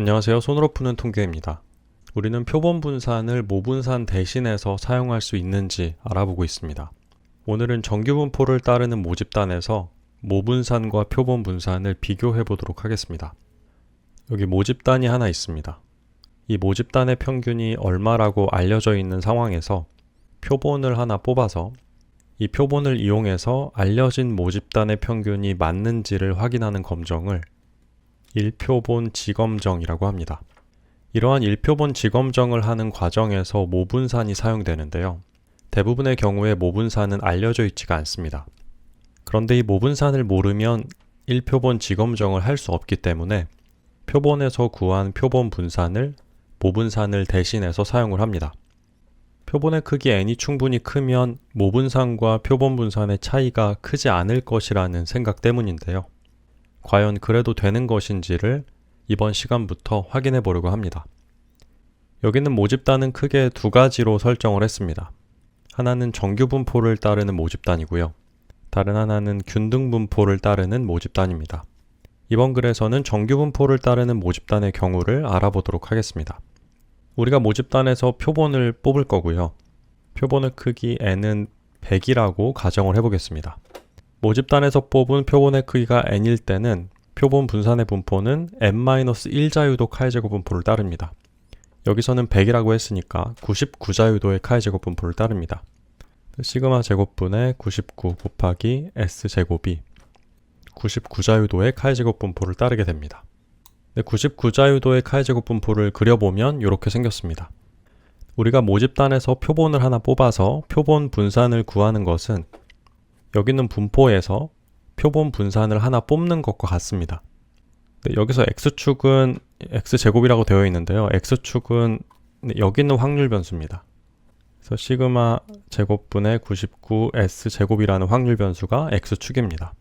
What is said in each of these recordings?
안녕하세요. 손으로 푸는 통계입니다. 우리는 표본 분산을 모분산 대신해서 사용할 수 있는지 알아보고 있습니다. 오늘은 정규 분포를 따르는 모집단에서 모분산과 표본 분산을 비교해 보도록 하겠습니다. 여기 모집단이 하나 있습니다. 이 모집단의 평균이 얼마라고 알려져 있는 상황에서 표본을 하나 뽑아서 이 표본을 이용해서 알려진 모집단의 평균이 맞는지를 확인하는 검정을 일표본 지검정이라고 합니다. 이러한 일표본 지검정을 하는 과정에서 모분산이 사용되는데요. 대부분의 경우에 모분산은 알려져 있지가 않습니다. 그런데 이 모분산을 모르면 일표본 지검정을 할 수 없기 때문에 표본에서 구한 표본 분산을 모분산을 대신해서 사용을 합니다. 표본의 크기 n이 충분히 크면 모분산과 표본 분산의 차이가 크지 않을 것이라는 생각 때문인데요. 과연 그래도 되는 것인지를 이번 시간부터 확인해 보려고 합니다. 여기는 모집단은 크게 두 가지로 설정을 했습니다. 하나는 정규 분포를 따르는 모집단이고요. 다른 하나는 균등 분포를 따르는 모집단입니다. 이번 글에서는 정규 분포를 따르는 모집단의 경우를 알아보도록 하겠습니다. 우리가 모집단에서 표본을 뽑을 거고요. 표본의 크기 n은 100이라고 가정을 해보겠습니다. 모집단에서 뽑은 표본의 크기가 n일 때는 표본 분산의 분포는 n-1자유도 카이제곱 분포를 따릅니다. 여기서는 100이라고 했으니까 99자유도의 카이제곱 분포를 따릅니다. 시그마 제곱분의 99 곱하기 s제곱이 99자유도의 카이제곱 분포를 따르게 됩니다. 99자유도의 카이제곱 분포를 그려보면 이렇게 생겼습니다. 우리가 모집단에서 표본을 하나 뽑아서 표본 분산을 구하는 것은 여기 있는 분포에서 표본 분산을 하나 뽑는 것과 같습니다. 여기서 x축은 x제곱이라고 되어 있는데요. x축은 여기 있는 확률 변수입니다. 그래서 시그마 제곱분의 99 s제곱이라는 확률 변수가 x축입니다.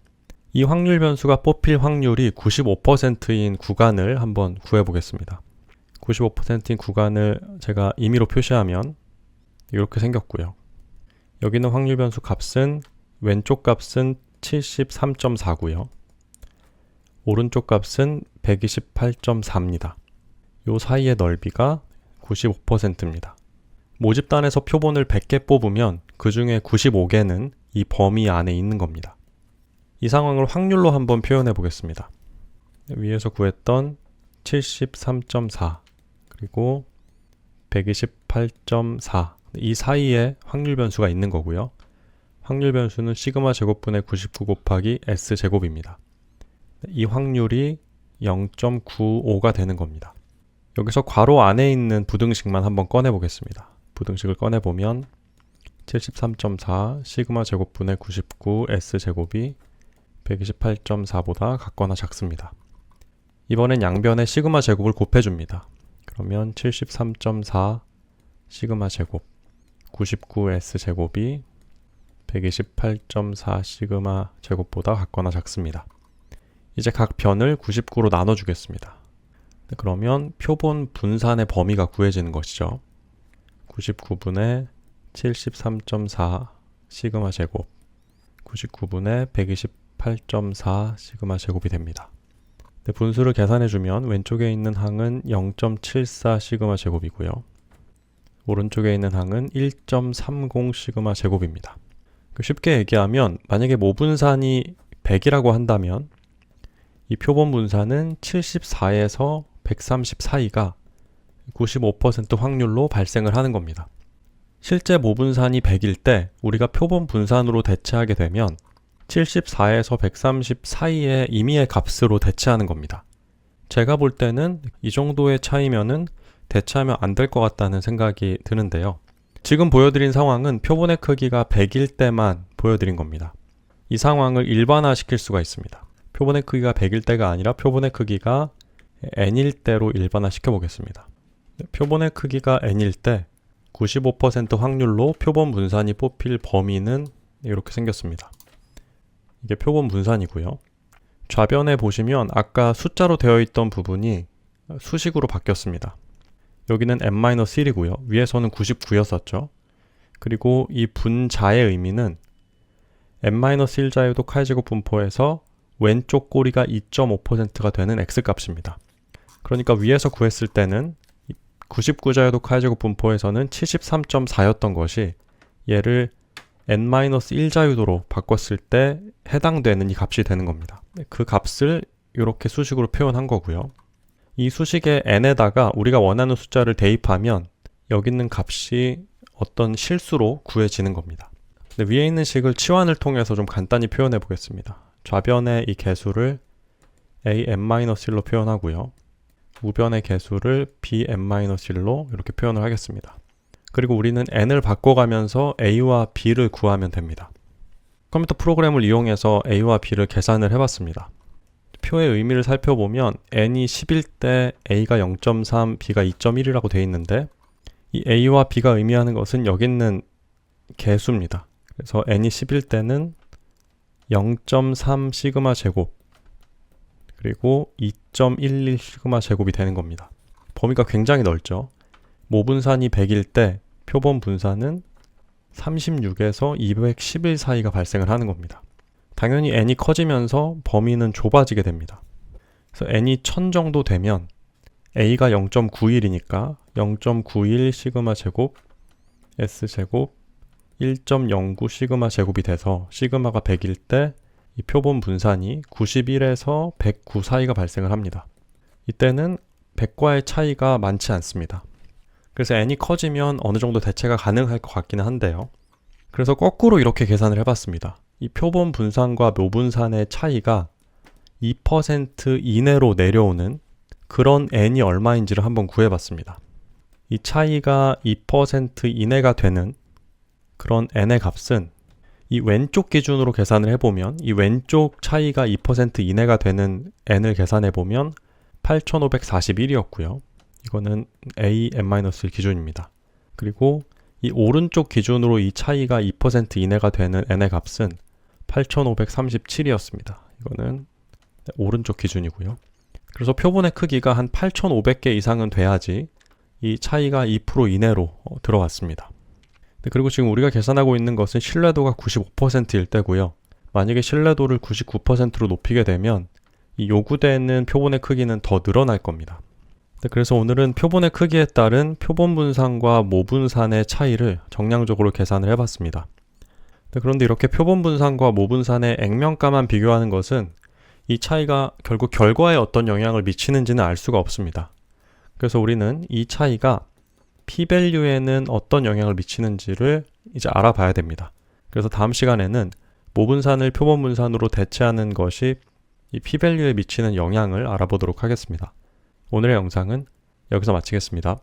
이 확률 변수가 뽑힐 확률이 95%인 구간을 한번 구해 보겠습니다. 95%인 구간을 제가 임의로 표시하면 이렇게 생겼고요. 여기는 확률 변수 값은 왼쪽 값은 73.4고요. 오른쪽 값은 128.4입니다. 요 사이의 넓이가 95%입니다. 모집단에서 표본을 100개 뽑으면 그 중에 95개는 이 범위 안에 있는 겁니다. 이 상황을 확률로 한번 표현해 보겠습니다. 위에서 구했던 73.4 그리고 128.4 이 사이에 확률 변수가 있는 거고요. 확률 변수는 시그마 제곱분의 99 곱하기 s 제곱입니다. 이 확률이 0.95가 되는 겁니다. 여기서 괄호 안에 있는 부등식만 한번 꺼내 보겠습니다. 부등식을 꺼내 보면 73.4 시그마 제곱분의 99 s 제곱이 128.4보다 같거나 작습니다. 이번엔 양변에 시그마 제곱을 곱해줍니다. 그러면 73.4 시그마 제곱 99s 제곱이 128.4 시그마 제곱보다 같거나 작습니다. 이제 각 변을 99로 나눠 주겠습니다. 네, 그러면 표본 분산의 범위가 구해지는 것이죠. 99분의 73.4 시그마 제곱 99분의 128.4 시그마 제곱이 됩니다. 네, 분수를 계산해주면 왼쪽에 있는 항은 0.74 시그마 제곱이고요. 오른쪽에 있는 항은 1.30 시그마 제곱입니다. 그 쉽게 얘기하면 만약에 모분산이 100이라고 한다면 이 표본 분산은 74에서 130 사이가 95% 확률로 발생을 하는 겁니다. 실제 모분산이 100일 때 우리가 표본 분산으로 대체하게 되면 74에서 130 사이의 임의의 값으로 대체하는 겁니다. 제가 볼 때는 이 정도의 차이면은 대체하면 안 될 것 같다는 생각이 드는데요. 지금 보여드린 상황은 표본의 크기가 100일 때만 보여드린 겁니다. 이 상황을 일반화 시킬 수가 있습니다. 표본의 크기가 100일 때가 아니라 표본의 크기가 n일 때로 일반화 시켜 보겠습니다. 표본의 크기가 n일 때 95% 확률로 표본 분산이 뽑힐 범위는 이렇게 생겼습니다. 이게 표본 분산이고요. 좌변에 보시면 아까 숫자로 되어 있던 부분이 수식으로 바뀌었습니다. 여기는 n-1이고요. 위에서는 99였었죠. 그리고 이 분자의 의미는 n-1자유도 카이제곱 분포에서 왼쪽 꼬리가 2.5%가 되는 x값입니다. 그러니까 위에서 구했을 때는 99자유도 카이제곱 분포에서는 73.4였던 것이 얘를 n-1자유도로 바꿨을 때 해당되는 이 값이 되는 겁니다. 그 값을 이렇게 수식으로 표현한 거고요. 이 수식의 n에다가 우리가 원하는 숫자를 대입하면 여기 있는 값이 어떤 실수로 구해지는 겁니다. 근데 위에 있는 식을 치환을 통해서 좀 간단히 표현해 보겠습니다. 좌변의 이 개수를 a-1로 표현하고요. 우변의 개수를 bn-1로 이렇게 표현을 하겠습니다. 그리고 우리는 n을 바꿔가면서 a와 b를 구하면 됩니다. 컴퓨터 프로그램을 이용해서 a와 b를 계산을 해봤습니다. 표의 의미를 살펴보면 n이 10일 때 a가 0.3, b가 2.1이라고 되어 있는데 이 a와 b가 의미하는 것은 여기 있는 개수입니다. 그래서 n이 10일 때는 0.3 시그마 제곱 그리고 2.11 시그마 제곱이 되는 겁니다. 범위가 굉장히 넓죠. 모분산이 100일 때 표본 분산은 36에서 211 사이가 발생을 하는 겁니다. 당연히 n이 커지면서 범위는 좁아지게 됩니다. 그래서 n이 1000 정도 되면 a가 0.91이니까 0.91 시그마 제곱 s 제곱 1.09 시그마 제곱이 돼서 시그마가 100일 때 이 표본 분산이 91에서 109 사이가 발생을 합니다. 이때는 100과의 차이가 많지 않습니다. 그래서 n이 커지면 어느 정도 대체가 가능할 것 같기는 한데요. 그래서 거꾸로 이렇게 계산을 해봤습니다. 이 표본 분산과 묘분산의 차이가 2% 이내로 내려오는 그런 n이 얼마인지를 한번 구해봤습니다. 이 차이가 2% 이내가 되는 그런 n의 값은 이 왼쪽 기준으로 계산을 해보면 이 왼쪽 차이가 2% 이내가 되는 n을 계산해보면 8541이었고요. 이거는 a-n- 기준입니다. 그리고 이 오른쪽 기준으로 이 차이가 2% 이내가 되는 n의 값은 8537이었습니다. 이거는 오른쪽 기준이고요. 그래서 표본의 크기가 한 8500개 이상은 돼야지 이 차이가 2% 이내로 어, 들어왔습니다. 네, 그리고 지금 우리가 계산하고 있는 것은 신뢰도가 95%일 때고요. 만약에 신뢰도를 99%로 높이게 되면 이 요구되는 표본의 크기는 더 늘어날 겁니다. 네, 그래서 오늘은 표본의 크기에 따른 표본 분산과 모분산의 차이를 정량적으로 계산을 해봤습니다. 네, 그런데 이렇게 표본 분산과 모분산의 액면가만 비교하는 것은 이 차이가 결국 결과에 어떤 영향을 미치는지는 알 수가 없습니다. 그래서 우리는 이 차이가 p-value에는 어떤 영향을 미치는지를 이제 알아봐야 됩니다. 그래서 다음 시간에는 모분산을 표본 분산으로 대체하는 것이 이 p-value에 미치는 영향을 알아보도록 하겠습니다. 오늘의 영상은 여기서 마치겠습니다.